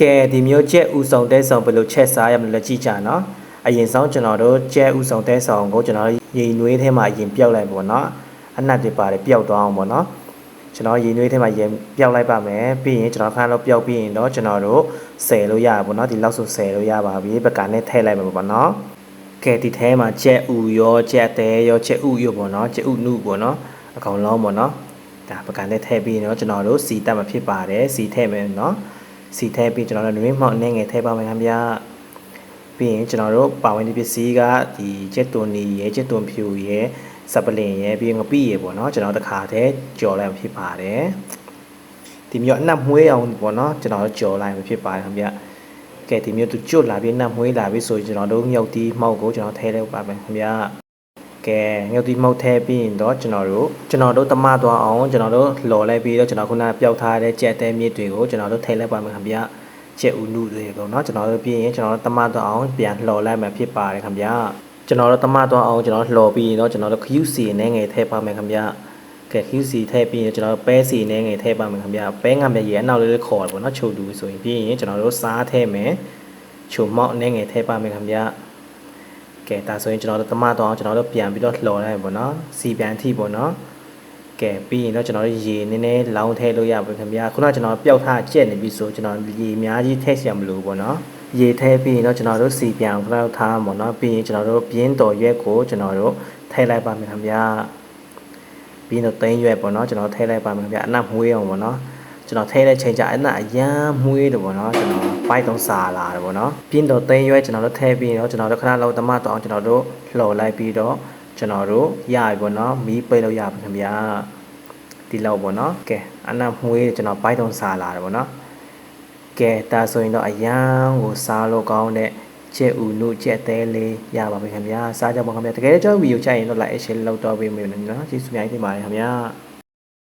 ကဲဒီမျိုးကျက်ဥဆောင်တဲဆောင်ဘယ်လိုချက်စားရမလဲကြည့်ကြနော်အရင်ဆုံးကျွန်တော်တို့ကျက်ဥဆောင်တဲဆောင်ကိုကျွန်တော်တို့ရေနွေးထဲမှာအရင်ပျောက်လိုက်ပေါ့နော်အနက်တွေပါတယ်ပျောက်သွားအောင်ပေါ့နော်ကျွန်တော်ရေနွေးထဲမှာရေပျောက်လိုက်ပါမယ်ပြီးရင်ကျွန်တော်ခဏလောက်ပျောက်ပြီးရင်တော့ကျွန်တော်တို့ဆယ်လို့ရပါပေါ့နော်ဒီလောက်ဆိုဆယ်လို့ရပါပြီပကံနဲ့ထည့်လိုက်မှာပေါ့နော်ကဲဒီထဲမှာကျက်ဥရောကျက်တဲရောကျက်ဥရောပေါ့နော်ကျက်ဥနုပေါ့နော်အကောင်လုံးပေါ့နော်ဒါပကံနဲ့ထည့်ပြီးရင်တော့ကျွန်တော်တို့စီတက်မှာဖြစ်ပါတယ်စီထည့်မယ်နော် စီထည့်ပြီးကျွန်တော်တို့နွေးမှောက်အနေငယ်ထည့်ပါမယ်ခင်ဗျာပြီးရင်ကျွန်တော်တို့ပါဝင်ဒီပစ္စည်းကဒီကျက်သွန်နီရဲ့ကျက်သွန်ဖြူရဲ့စပလင်ရဲ့ပြီးရင်ငပိရဲ့ပေါ့နော်ကျွန်တော်တခါတည်းကြော်လိုက်မှာဖြစ်ပါတယ်ဒီမျိုးအနက်မွေးအောင်ပေါ့နော်ကျွန်တော်တို့ကြော်လိုက်မှာဖြစ်ပါတယ်ခင်ဗျာကဲဒီမျိုးသူကျွတ်လာပြီးနက်မွေးလာပြီးဆိုရင်ကျွန်တော်တို့မြုပ်တီးမှောက်ကိုကျွန်တော်ထည့်လိုက်ပါမယ်ခင်ဗျာ ကဲမြုပ်တီးမှောက်ထည့်ပြီးရင်တော့ကျွန်တော်တို့ကျွန်တော်တို့တမသွားအောင်ကျွန်တော်တို့လော်လိုက်ပြီးတော့ကျွန်တော်ခုနပျောက်ထားတဲ့ကြက်တဲမြစ်တွေကိုကျွန်တော်တို့ထည့်လိုက်ပါမယ်ခင်ဗျာကြက်ဥနုတွေပေါ့နော်ကျွန်တော်တို့ပြီးရင်ကျွန်တော်တို့တမသွားအောင်ပြန်လော်လိုက်မှဖြစ်ပါတယ်ခင်ဗျာကျွန်တော်တို့တမသွားအောင်ကျွန်တော်လော်ပြီးရင်တော့ကျွန်တော်တို့ခရုစီနဲ့ငယ်ထည့်ပါမယ်ခင်ဗျာကဲခရုစီထည့်ပြီးရင်ကျွန်တော်တို့ပဲစီနဲ့ငယ်ထည့်ပါမယ်ခင်ဗျာပဲငါမြရဲ့အနောက်လေးလေးခေါ်တယ်ပေါ့နော်ချုပ်တူဆိုရင်ပြီးရင်ကျွန်တော်တို့စားထည့်မယ်ချုံမောက်နဲ့ငယ်ထည့်ပါမယ်ခင်ဗျာ ကဲဒါဆိုရင်ကျွန်တော်တို့တမတော့ကျွန်တော်တို့ပြန်ပြီးတော့လှော်လိုက်ပေါ့နော်စီပြန်ထိပေါ့နော်ကဲပြီးရင်တော့ကျွန်တော်တို့ရေနည်းနည်းလောင်းထည့်လို့ရပါခင်ဗျာခုနကကျွန်တော်ပျောက်ထားကျက်နေပြီဆိုကျွန်တော်ရေအများကြီးထည့်ရမလို့ပေါ့နော်ရေထည့်ပြီးရင်တော့ကျွန်တော်တို့စီပြန်ပျောက်ထားမှာပေါ့နော်ပြီးရင်ကျွန်တော်တို့ပြင်းတော်ရွက်ကိုကျွန်တော်တို့ထည့်လိုက်ပါမယ်ခင်ဗျာပြီးတော့သိန်းရွက်ပေါ့နော်ကျွန်တော်ထည့်လိုက်ပါမယ်ခင်ဗျာအနက်မွေးအောင်ပေါ့နော် ကျွန်တော်ထည့်တဲ့ချိန်ကျအနက်အရန်မွေးတယ်ပေါ့နော်ကျွန်တော်ပိုက်တုံးစာလာတယ်ပေါ့နော်ပြင်းတော့သိန်းရွက်ကျွန်တော်တို့ထည့်ပြီးတော့ကျွန်တော်တို့ခဏလောက်တမတော့အောင်ကျွန်တော်တို့လှော်လိုက်ပြီးတော့ကျွန်တော်တို့ရပြီပေါ့နော်မီးပိတ်လို့ရပါခင်ဗျာဒီလောက်ပေါ့နော်ကဲအနက်မွေးကျွန်တော်ပိုက်တုံးစာလာတယ်ပေါ့နော်ကဲဒါဆိုရင်တော့အရန်ကိုစားလို့ကောင်းတဲ့ကျက်ဦးနုကျက်သေးလေးရပါပြီခင်ဗျာစားကြပါခင်ဗျာတကယ်ကြောက်ဗီဒီယိုကြိုက်ရင်တော့ like share လောက်တော့ပေးမယ်နော်ကျေးဇူးများတင်ပါတယ်ခင်ဗျာ